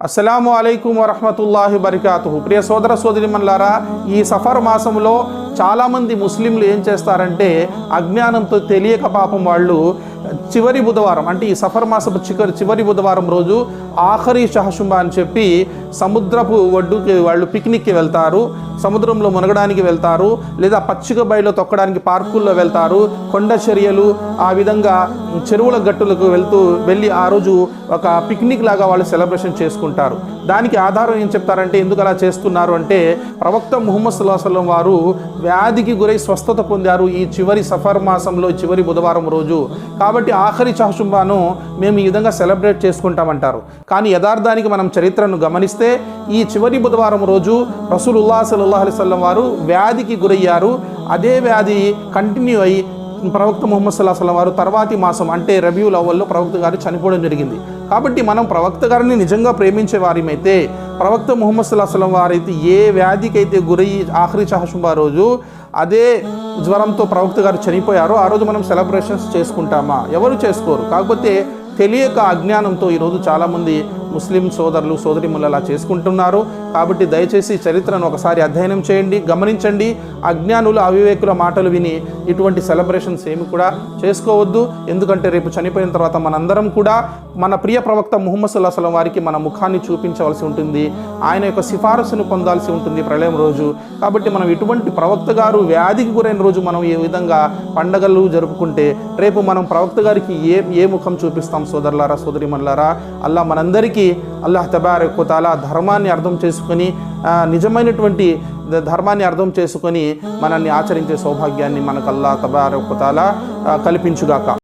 అస్సలాము అయికం వరహమతుల్లాహి బరికాతు ప్రియ సోదర సోదరిమన్లారా ఈ సఫర్ మాసంలో చాలామంది ముస్లింలు ఏం చేస్తారంటే అజ్ఞానంతో తెలియక పాపం వాళ్ళు చివరి బుధవారం అంటే ఈ సఫర్ మాసపు చివరి చివరి బుధవారం రోజు ఆఖరి షహశుంబ అని చెప్పి సముద్రపు ఒడ్డుకి వాళ్ళు పిక్నిక్కి వెళ్తారు. సముద్రంలో మునగడానికి వెళ్తారు. లేదా పచ్చిక బయలు తొక్కడానికి పార్కుల్లో వెళ్తారు. కొండ చర్యలు ఆ విధంగా చెరువుల గట్టులకు వెళ్తూ వెళ్ళి ఆ రోజు ఒక పిక్నిక్ లాగా వాళ్ళు సెలబ్రేషన్ చేసుకుంటారు. దానికి ఆధారం ఏం చెప్తారంటే ఎందుకు అలా చేస్తున్నారు అంటే ప్రవక్త ముహమ్మద్ సుల్లాహం వారు వ్యాధికి గురై స్వస్థత పొందారు ఈ చివరి సఫర్ మాసంలో చివరి బుధవారం రోజు. కాబట్టి కాబట్టి ఆఖరి చహశుంబాను మేము ఈ విధంగా సెలబ్రేట్ చేసుకుంటామంటారు. కానీ యథార్థానికి మనం చరిత్రను గమనిస్తే ఈ చివరి బుధవారం రోజు రసూలుల్లా సల్లాహ అలిస్లం వారు వ్యాధికి గురయ్యారు. అదే వ్యాధి కంటిన్యూ అయ్యి ప్రవక్త ముహమ్మద్ సుల్లా సల్లం వారు తర్వాతి మాసం అంటే రబీవుల్ అవ్వల్లో ప్రవక్త గారు చనిపోవడం జరిగింది. కాబట్టి మనం ప్రవక్త గారిని నిజంగా ప్రేమించే వారిమైతే ప్రవక్త ముహమ్మద్ సుల్లా సల్లం వారైతే ఏ వ్యాధికైతే గురయ్యి ఆఖరి చహసుంబా రోజు అదే జ్వరంతో ప్రవక్త గారు చనిపోయారో ఆ రోజు మనం సెలబ్రేషన్స్ చేసుకుంటామా? ఎవరు చేసుకోరు. కాకపోతే తెలియక అజ్ఞానంతో ఈరోజు చాలామంది ముస్లిం సోదరులు సోదరిములు అలా చేసుకుంటున్నారు. కాబట్టి దయచేసి చరిత్రను ఒకసారి అధ్యయనం చేయండి గమనించండి. అజ్ఞానులు అవివేకుల మాటలు విని ఇటువంటి సెలబ్రేషన్స్ ఏమి కూడా చేసుకోవద్దు. ఎందుకంటే రేపు చనిపోయిన తర్వాత మనందరం కూడా మన ప్రియ ప్రవక్త ముహమ్మద్ సల్లాహ్ వారికి మన ముఖాన్ని చూపించవలసి ఉంటుంది. ఆయన యొక్క సిఫారసును పొందాల్సి ఉంటుంది ప్రళయం రోజు. కాబట్టి మనం ఇటువంటి ప్రవక్త గారు వ్యాధికి గురైన రోజు మనం ఏ విధంగా పండగలు జరుపుకుంటే రేపు మనం ప్రవక్త గారికి ఏ ఏ ముఖం చూపిస్తాం సోదరులారా సోదరిమల్లారా అలా మనందరికీ అల్లాహ్ తబారకుతాల ధర్మాన్ని అర్థం చేసుకొని నిజమైనటువంటి ధర్మాన్ని అర్థం చేసుకొని మనల్ని ఆచరించే సౌభాగ్యాన్ని మనకు అల్లా తబారకుతాల కల్పించుగాక.